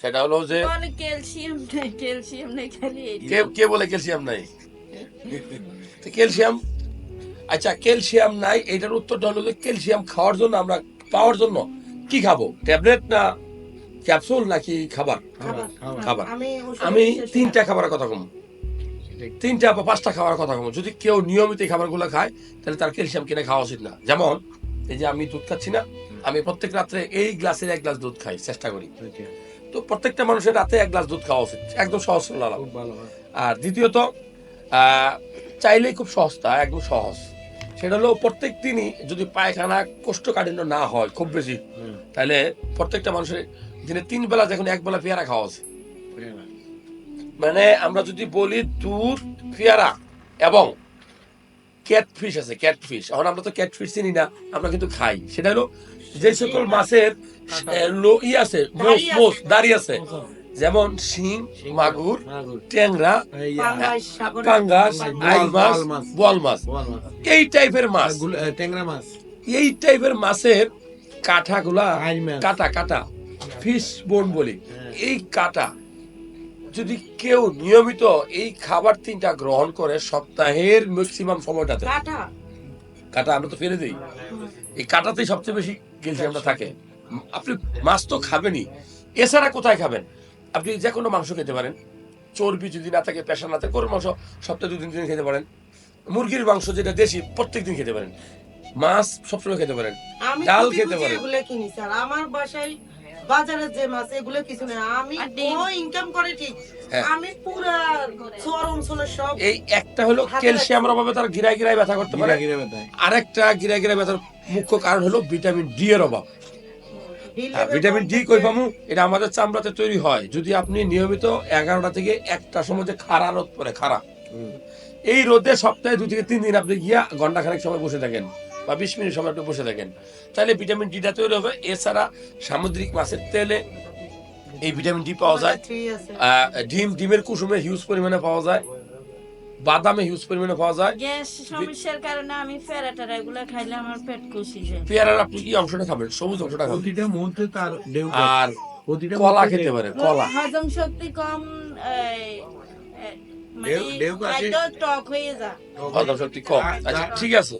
সেটা হলো যে ক্যালসিয়াম নাই ক্যালসিয়াম নাই খালি কে কে বলে ক্যালসিয়াম নাই? তো ক্যালসিয়াম আচ্ছা ক্যালসিয়াম নাই এটার উত্তরটা হলো যে ক্যালসিয়াম খাওয়ার জন্য আমরা পাওয়ার জন্য কি খাব? ট্যাবলেট না ক্যাপসুল নাকি খাবার? খাবার। খাবার। আমি তিনটা খাবারের কথা কম। তিনটা বা পাঁচটা খাবারের কথা কম। যদি কেউ নিয়মিত এই খাবারগুলো খায় তাহলে তার ক্যালসিয়াম কিনে খাওয়া উচিত না। যেমন এই যে আমি দুধ খাচ্ছি না আমি প্রত্যেক রাত্রে এই গ্লাসের এক গ্লাস দুধ খাই চেষ্টা করি। তো প্রত্যেকটা মানুষের রাতে এক গ্লাস দুধ খাওয়া উচিত। একদম সহজ হয়। আর দ্বিতীয়ত চাইলেই খুব সস্তা একদম সহজ। সেটা হলো প্রত্যেক দিনই যদি পায়খানা কোষ্ঠকাঠিন্য না হয় খুব বেশি তাহলে প্রত্যেকটা মানুষের দিনে তিন বেলা যখন এক বেলা পেয়ারা খাওয়া উচিত। মানে আমরা যদি বলি দুধ পেয়ারা এবং ক্যাটফিশ আছে ক্যাটফিশ এখন আমরা তো ক্যাটফিশ চিনি না আমরা কিন্তু খাই। সেটা হলো যে সকল মাছের ই আছে মোষ দাড়ি আছে। মোষ দাড়ি আছে। যেমন শিং মাগুর। ট্যাংরা পাঙ্গাস, আইল মাছ বোয়াল মাছ। এই টাইপের মাছ। ট্যাংরা মাছ। এই টাইপের মাছের কাঁটাগুলা। কাটা কাটা। ফিশ বোন বলি। হ্যাঁ। এই কাটা যদি কেউ নিয়মিত এই খাবার তিনটা গ্রহণ করে সপ্তাহের ম্যাক্সিমাম সময়টাতে কাঁটা। কাটা আমরা তো ফেলে দিই। এই কাটাতেই সবচেয়ে বেশি ক্যালসিয়ামটা থাকে। আপনি মাছ তো খাবেনই এছাড়া কোথায় খাবেন? আপনি যে কোনো মাংস খেতে পারেন। চর্বি যদি না থাকে পেশা না থাকে গরুর মাংস সপ্তাহে দুদিন দিন খেতে পারেন। মুরগির মাংস যেটা দেশি প্রত্যেক দিন খেতে পারেন। মাছ সবসময় খেতে পারেন। ডাল খেতে পারেন। আমার বাসায় বাজারে যে মাছ এগুলো কিছু না আমি ও ইনকাম করে ঠিক। হ্যাঁ। আমি পুরা চলে সব এই একটা হলো ক্যালসিয়ামের অভাবে তার গিরায় গিরায় ব্যথা করতে পারে। আরেকটা গিরায় গিরায় ব্যথার মুখ্য কারণ হলো ভিটামিন ডি এর অভাব। ভিটামিন ডি কই পামু? এটা আমাদের চামড়াতে তৈরি হয়। যদি আপনি নিয়মিত এগারোটা থেকে একটা সময় যে খাড়া রোদ পরে খাড়া। এই রোদে সপ্তাহে দুই থেকে তিন দিন আপনি গিয়া ঘণ্টা খানেক সময় বসে থাকেন। বা বিশ মিনিট সময় আপনি বসে থাকেন। তাহলে ভিটামিন ডিটা তৈরি হবে। এছাড়া সামুদ্রিক মাছের তেলে এই ভিটামিন ডি পাওয়া যায়। ডিম ডিমের কুসুমে হিউজ পরিমাণে পাওয়া যায়। বাদামে হিউজ পরিমাণে পাওয়া যায়। গ্যাস সমস্যার কারণে আমি ফেরাটারা এগুলো খাইলে আমার পেট কষি যায়। পেয়ারার আপনি কি অংশটা খাবেন? সবুজ অংশটা খাবেন? প্রতিটা মুহূর্তে তার ঢেউ আর প্রতিটা কলা খেতে পারে কলা। হজম শক্তি কম মানে ঢেউ- ঢেউ কাশি- টক হয়ে যায়। হজম শক্তি কম। আচ্ছা ঠিক আছে।